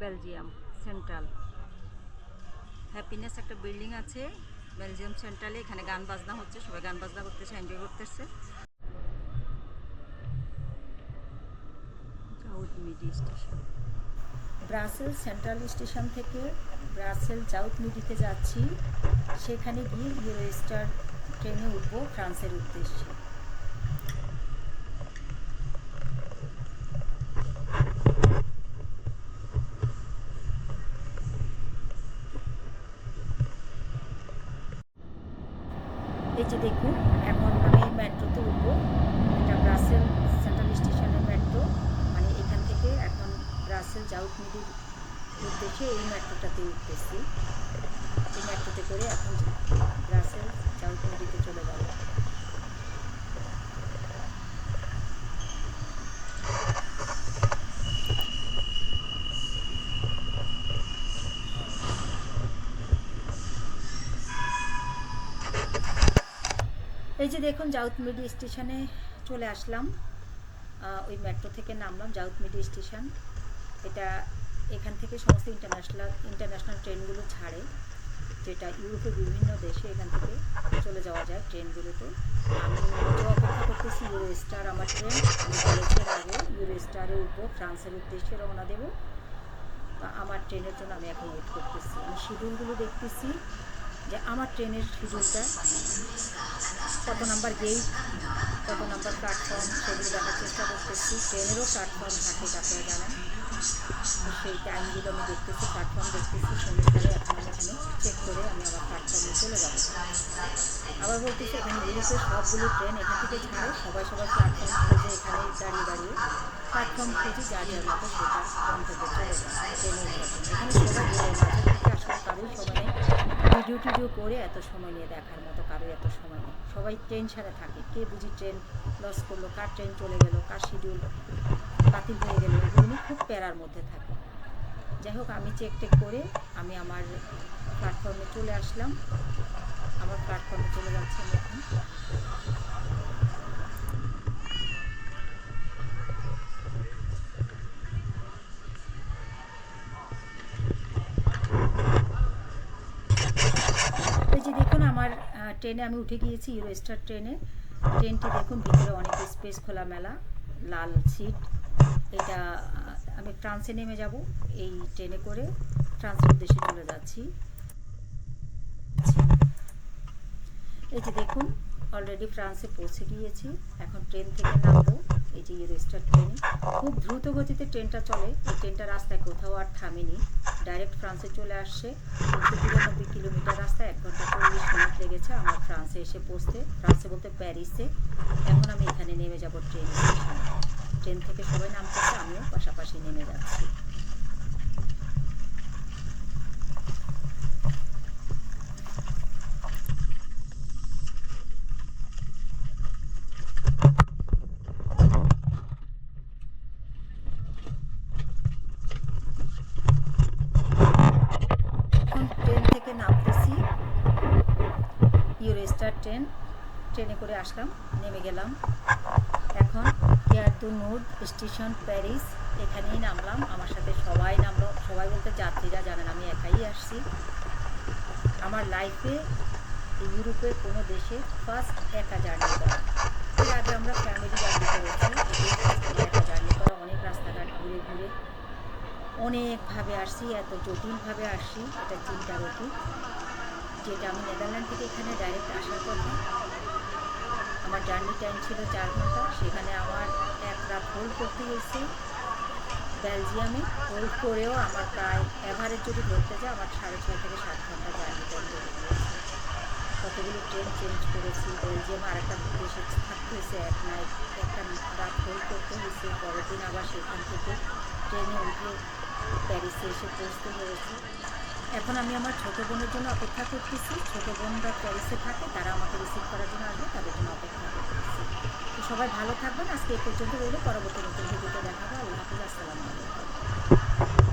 Belgium central. Happiness একটা building আছে, Belgium সেন্ট্রালে এখানে গান বাজনা হচ্ছে, সবাই গান বাজনা করতেছে এনজয় করতেছে। Midi station Brussels central station থেকে ব্রাসেল সাউথ মিডিতে যাচ্ছি। সেখানে গিয়ে ইউরোস্টার ট্রেনে উঠবো, ফ্রান্সের উদ্দেশ্যে। এই যে দেখুন, এখন আমি মেট্রোতে উঠবো। এটা ব্রাসেল সেন্ট্রাল স্টেশনের মেট্রো। মানে এখান থেকে এখন ব্রাসেল জাউট মিডির উদ্দেশ্যে এই মেট্রোটাতে উঠতেছি। এই মেট্রোতে করে এখন ব্রাসেল জাউট মিডিতে চলে যাব। এই যে দেখুন জাউথ মিডি স্টেশনে চলে আসলাম। ওই মেট্রো থেকে নামলাম জাউথ মিডি স্টেশন। এটা এখান থেকে সমস্ত ইন্টারন্যাশনাল ইন্টারন্যাশনাল ট্রেনগুলো ছাড়ে, যেটা ইউরোপের বিভিন্ন দেশে এখান থেকে চলে যাওয়া যায় ট্রেনগুলোতে। আমি অপেক্ষা করতেছি ইউরো স্টার আমার ট্রেন। আমি এর আগে ইউরো স্টারে উঠবো, ফ্রান্সের উদ্দেশ্যে রওনা দেবো। আমার ট্রেনের জন্য আমি এখন ওয়েট করতেছি। আমি শিডিউলগুলো দেখতেছি। যে আমার ট্রেনের শিডিউলটা কত নাম্বার গেট কত নাম্বার প্ল্যাটফর্ম সেগুলো দেখার চেষ্টা করতেছি। ট্রেনেরও প্ল্যাটফর্ম থাকে আপনারা জানেন সেই টাইমগুলো আমি দেখতেছি প্ল্যাটফর্ম দেখতেছি সন্ধ্যেকালে এখন এখানে চেক করে আমি আবার প্ল্যাটফর্মে চলে যাব। আবার বলতেছি, এখানে ইউরোপের সবগুলো ট্রেন এখান থেকে ছাড়ে, সবাই সবাই প্ল্যাটফর্ম খুঁজে এখানে দাঁড়িয়ে দাঁড়িয়ে প্ল্যাটফর্ম খুঁজে যার যার মতো সেটা গন্তব্যে চলে যায়। ট্রেনের এখানে সবাই বেরোয় মাঝে থেকে আসলে কারোই সময় নেই ভিডিও টিডিও করে এত সময় নিয়ে দেখার মতো, কারোর এত সময় নেই। সবাই ট্রেন টেনশনে থাকে। কে বুঝি ট্রেন লস করল, কার ট্রেন চলে গেল, কার শিডিউল বাতিল হয়ে গেলো, এগুলো খুব প্যারার মধ্যে থাকে। যাই হোক, আমি চেক টেক করে আমি আমার প্ল্যাটফর্মে চলে আসলাম। আমার প্ল্যাটফর্মে চলে যাচ্ছি এখন। ট্রেনে আমি উঠে গিয়েছি ইউরো স্টার ট্রেনে ট্রেনটি দেখুন, ভিতরে অনেক স্পেস খোলামেলা, লাল সিট এটা, আমি ফ্রান্সে নেমে যাব, এই ট্রেনে করে ফ্রান্সের উদ্দেশ্যে চলে যাচ্ছি। এই যে দেখুন অলরেডি ফ্রান্সে পৌঁছে গিয়েছি। এখন ট্রেন থেকে নামবো। এই যে রেস্টার ট্রেন, খুব দ্রুত গতিতে ট্রেনটা চলে। এই ট্রেনটা রাস্তায় কোথাও আর থামেনি। ডাইরেক্ট ফ্রান্সে চলে আসছে। তিরানব্বই কিলোমিটার রাস্তা এক ঘণ্টা চল্লিশ মিনিট লেগেছে আমার ফ্রান্সে এসে পৌঁছতে। ফ্রান্সে বলতে প্যারিসে। এখন আমি এখানে নেমে যাব ট্রেন স্টেশনে। ট্রেন থেকে সবাই নামতেছে, আমিও পাশাপাশি নেমে যাচ্ছি এখন ট্রেন থেকে নামতেছি ইউরোস্টার ট্রেন, ট্রেনে করে আসলাম, নেমে গেলাম। এখন Gare du Nord station Paris, এখানেই নামলাম। আমার সাথে সবাই নামলো। সবাই বলতে যাত্রীরা জানেন, আমি একাই আসছি। আমার লাইফে ইউরোপের কোনো দেশে ফার্স্ট একা জার্নি করা। এর আগে আমরা ফ্যামিলি জার্নি করেছি। একা জার্নি করা। অনেক রাস্তাঘাট ঘুরে ঘুরে অনেকভাবে আসছি, এত জটিলভাবে আসছি, এটা চিন্তার অতীত। যেটা আমি নেদারল্যান্ড থেকে এখানে ডাইরেক্ট আসার কথা। আমার জার্নি টাইম ছিল চার ঘণ্টা। সেখানে আমার এক রাত হোল্ড করতে হয়েছে বেলজিয়ামে। হোল্ড করেও আমার প্রায় অ্যাভারেজ যদি ধরতে যায় আমার সাড়ে ছয় থেকে সাত ঘণ্টা জার্নি টাইম গিয়েছে। কতগুলো ট্রেন চেঞ্জ করেছি। বেলজিয়াম আর একটা দেশে থাকতে হয়েছে এক নাইট একটা রাত হোল্ড করতে হয়েছে। পরের দিন আবার সেখান থেকে ট্রেনে উঠে প্যারিসে এসে পৌঁছতে হয়েছে। এখন আমি আমার ছোটো বোনের জন্য অপেক্ষা করতেছি। ছোটো বোনরা প্যারিসে থাকে তারা আমাকে রিসিভ করার জন্য আসবে, তাদের জন্য অপেক্ষা করতেছি। তো সবাই ভালো থাকবেন। আজকে এ পর্যন্ত রইলে। পরবর্তী নতুন ভিডিওতে দেখাবো। আল্লাহ হাফিজ। আসসালামু আলাইকুম।